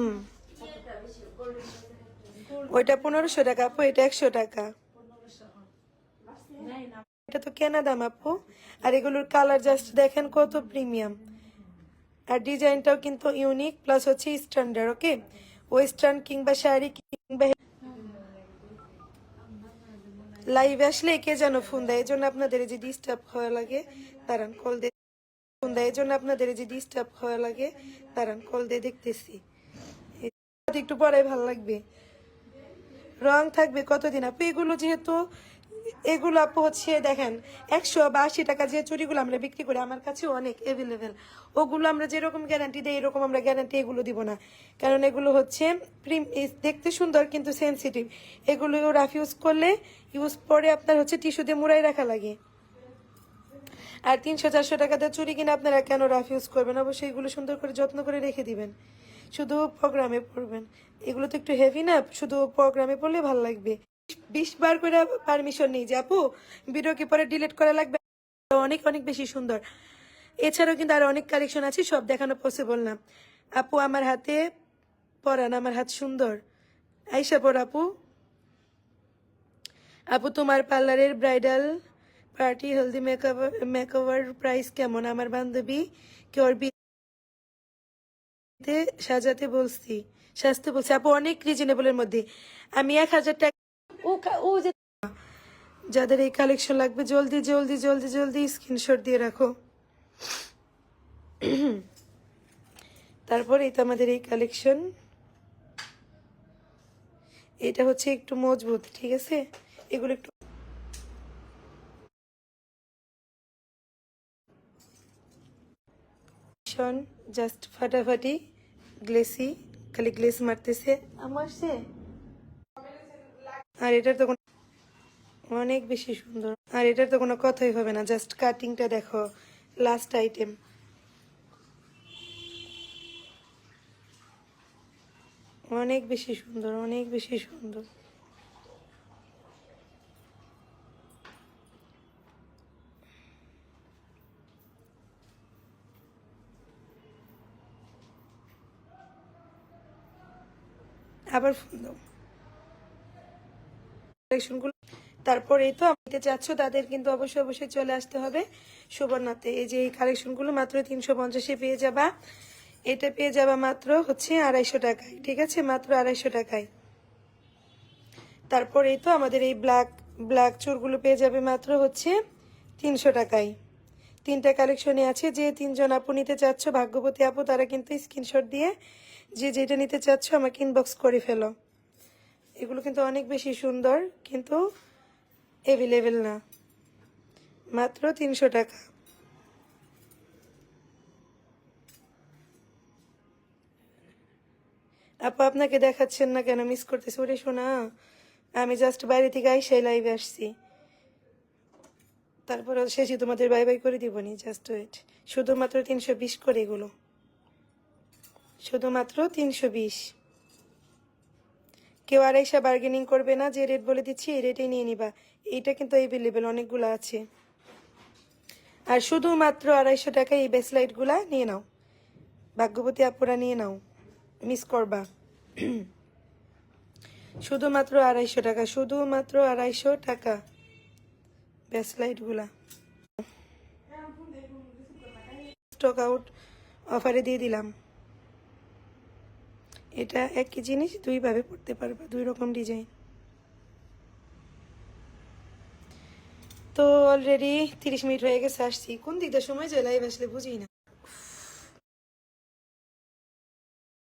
হুম। ওইটা পনেরোশো টাকা, আপু, এটা একশো টাকা। এটা তো কেনা দাম, আপু। আর এগুলোর কালার জাস্ট দেখেন কত প্রিমিয়াম আর ডিজাইনটাও কিন্তু ইউনিক প্লাস হচ্ছে স্ট্যান্ডার্ড ওকে ওয়েস্টার্ন কিংবা শাড়ি কিংবা লাইভে আসলে কে যেন ফোন দেয়? এই জন্য আপনাদের যে ডিস্টার্ব হওয়া লাগে দাঁড়ান কল দিয়ে ফোন দেয়। এই জন্য আপনাদের যে ডিস্টার্ব হওয়া লাগে দাঁড়ান কল দিয়ে দেখতেছি। একটু পরে ভালো লাগবে। রং থাকবে কতদিন? আপু, এগুলো যেহেতু, এগুলো আপু হচ্ছে, দেখেন, একশো বা আশি টাকা যে চুরিগুলো আমরা বিক্রি করি, আমার কাছে অনেক অ্যাভেলেবেল ওগুলো আমরা যেরকম গ্যারান্টি দিই, এরকম আমরা গ্যারান্টি এগুলো দিব না। কারণ এগুলো হচ্ছে প্রিম দেখতে সুন্দর কিন্তু সেন্সিটিভ এগুলো রাফ ইউজ করলে ইউজ পরে আপনার হচ্ছে টিস্যু দিয়ে মুড়াই রাখা লাগে। আর তিনশো চারশো টাকাতে চুরি কিনে আপনারা কেন রাফ ইউজ করবেন? অবশ্যই এগুলো সুন্দর করে যত্ন করে রেখে দিবেন। শুধু প্রোগ্রামে পড়বেন। এগুলো তো একটু হেভি না, শুধু প্রোগ্রামে পড়লে ভালো লাগবে। বিশ বার করে পারমিশন নেই যে, আপু ভিডিও কি পরে ডিলিট করা লাগবে? অনেক অনেক বেশি সুন্দর। এছাড়াও কিন্তু আর অনেক কালেকশন আছে, সব দেখানো পসিবল না। আপু, আমার হাতে পরান, আমার হাত সুন্দর। আইসা পর আপু। আপু, তোমার পার্লারের bridal party healthy makeup makeover price কেমন? আমার বান্ধবী কেউ বিয়েতে সাজাতে বলছি, সাজতে বলছি। আপু, অনেক রিজনেবলের মধ্যে। আমি এক হাজার টাকা ও যে যাদের এই কালেকশন লাগবে, জলদি জলদি জলদি জলদি স্ক্রিনশট দিয়ে রাখো। তারপর এই তো আমাদের এই কালেকশন এটা হচ্ছে একটু মজবুত, ঠিক আছে? এগুলো একটু ভীষণ জাস্ট ফাটাফাটি গ্লেসি খালি গ্লেস মারতেছে। আমার সে আর এটার তো কোনো অনেক বেশি সুন্দর। আর এটার তো কোনো কথাই হবে না জাস্ট কাটিংটা দেখো লাস্ট আইটেম অনেক বেশি সুন্দর অনেক বেশি সুন্দর। আবার ফোন দাও। তারপর এই তো আমাকে চাচ্ছ, তাদের কিন্তু অবশ্যই অবশ্যই চলে আসতে হবে সুবর্ণাতে। এই যে এই কালেকশনগুলো মাত্র তিনশো পঞ্চাশে পেয়ে যাবা। এটা পেয়ে যাবা মাত্র হচ্ছে আড়াইশো টাকায়, ঠিক আছে? মাত্র আড়াইশো টাকায়। তারপর এই তো আমাদের এই ব্ল্যাক ব্ল্যাক চোরগুলো পেয়ে যাবে মাত্র হচ্ছে তিনশো টাকায়। তিনটা কালেকশনে আছে, যে তিনজন আপু নিতে চাচ্ছ, ভাগ্যবতী আপু, তারা কিন্তু স্ক্রিনশট দিয়ে যে যেটা নিতে চাচ্ছ আমাকে ইনবক্স করে ফেলো। এগুলো কিন্তু অনেক বেশি সুন্দর, কিন্তু অ্যাভেলেবেল না। মাত্র তিনশো টাকা। আপু, আপনাকে দেখাচ্ছেন না কেন? মিস করতেছি। ওরে শোনা আমি জাস্ট বাইরে থেকে আইসাই লাইভে আসছি। তারপর শেষে তোমাদের বাই বাই করে দিবনি। জাস্ট ওয়েট শুধুমাত্র তিনশো বিশ করে এগুলো। শুধুমাত্র তিনশো বিশ। কেউ আড়াইশা বার্গেনিং করবে না, যে রেট বলে দিচ্ছি, এই রেটেই নিয়ে নিবা। এইটা কিন্তু অ্যাভেলেবেল অনেকগুলো আছে। আর শুধুমাত্র আড়াইশো টাকায় এই বেসলাইটগুলা নিয়ে নাও। ভাগ্যবতী আপুরা নিয়ে নাও। মিস করবা। শুধুমাত্র আড়াইশো টাকা, শুধুমাত্র আড়াইশো টাকা ব্যাসলাইটগুলা স্টক আউট অফারে দিয়ে দিলাম। এটা একই জিনিস, দুইভাবে পড়তে পারবে, দুই রকম ডিজাইন তো অলরেডি তিরিশ মিনিট হয়ে গেছে, আসছি। কোন দিকটা সময় যায় লাইভ আসলে বুঝি না